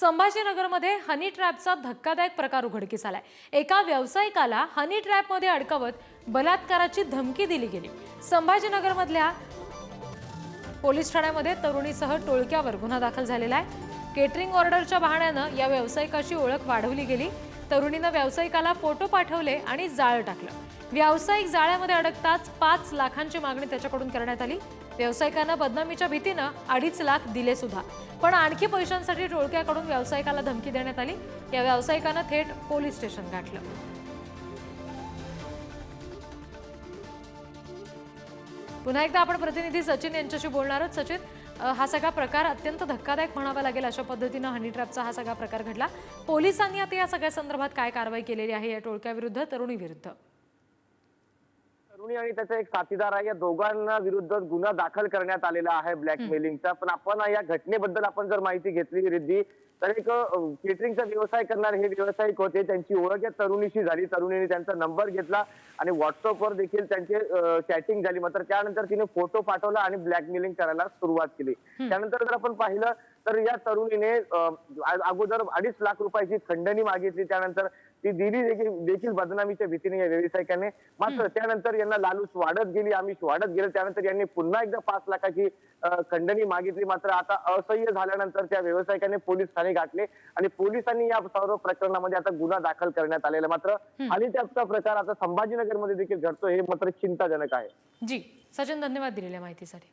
संभाजीनगरमध्ये हनी ट्रॅपचा धक्कादायक प्रकार उघडकीस आलाय. एका व्यावसायिकाला हनी ट्रॅपमध्ये अडकवत बलात्काराची धमकी दिली गेली. संभाजीनगरमधल्या पोलीस ठाण्यामध्ये तरुणीसह टोळक्यावर गुन्हा दाखल झालेला आहे. केटरिंग ऑर्डरच्या बहाण्यानं या व्यावसायिकाची ओळख वाढवली गेली. तरुणीनं व्यावसायिकाला फोटो पाठवले आणि जाळं टाकलं. व्यावसायिक जाळ्यामध्ये अडकताच पाच लाखांची मागणी त्याच्याकडून करण्यात आली. व्यावसायिकानं बदनामीच्या भीतीनं अडीच लाख दिले सुद्धा. पण आणखी पैशांसाठी टोळक्याकडून व्यावसायिकाला धमकी देण्यात आली. या व्यावसायिकानं थेट पोलीस स्टेशन गाठलं. पुन्हा एकदा आपण प्रतिनिधी सचिन यांच्याशी बोलणार आहोत. सचिन हा सगळा प्रकार अत्यंत धक्कादायक म्हणावा लागेल अशा पद्धतीनं हनी ट्रॅपचा हा सगळा प्रकार घडला. पोलिसांनी आता या सगळ्या संदर्भात काय कारवाई केलेली आहे या टोळक्याविरुद्ध तरुणी विरुद्ध तरुणी आणि त्याचा एक साथीदार आहे. या दोघांना विरुद्ध गुन्हा दाखल करण्यात आलेला आहे ब्लॅकमेलिंगचा पण आपण या घटनेबद्दल आपण जर माहिती घेतली रिद्धी तर एक केटरिंगचा व्यवसाय करणारे हे व्यावसायिक होते. त्यांची ओळख या तरुणीशी झाली. तरुणीने त्यांचा नंबर घेतला आणि व्हॉट्सअपवर देखील त्यांची चॅटिंग झाली. मात्र त्यानंतर तिने फोटो पाठवला आणि ब्लॅकमेलिंग करायला सुरुवात केली. त्यानंतर जर आपण पाहिलं तर या तरुणीने अगोदर अडीच लाख रुपयाची खंडणी मागितली त्यानंतर ती दिली देखील देखील बदनामीच्या भीतीने या व्यावसायिकाने. मात्र त्यानंतर यांना लालूच वाढत गेली आमिष वाढत गेलं. त्यानंतर यांनी पुन्हा एकदा पाच लाखाची खंडणी मागितली. मात्र आता असह्य झाल्यानंतर त्या व्यावसायिकाने पोलीस ठाणे गाठले आणि पोलिसांनी या सर्व प्रकरणामध्ये आता गुन्हा दाखल करण्यात आलेला. मात्र आणि त्याचा प्रकार आता संभाजीनगरमध्ये देखील घडतो हे मात्र चिंताजनक आहे. जी सचिन धन्यवाद दिलेल्या माहितीसाठी.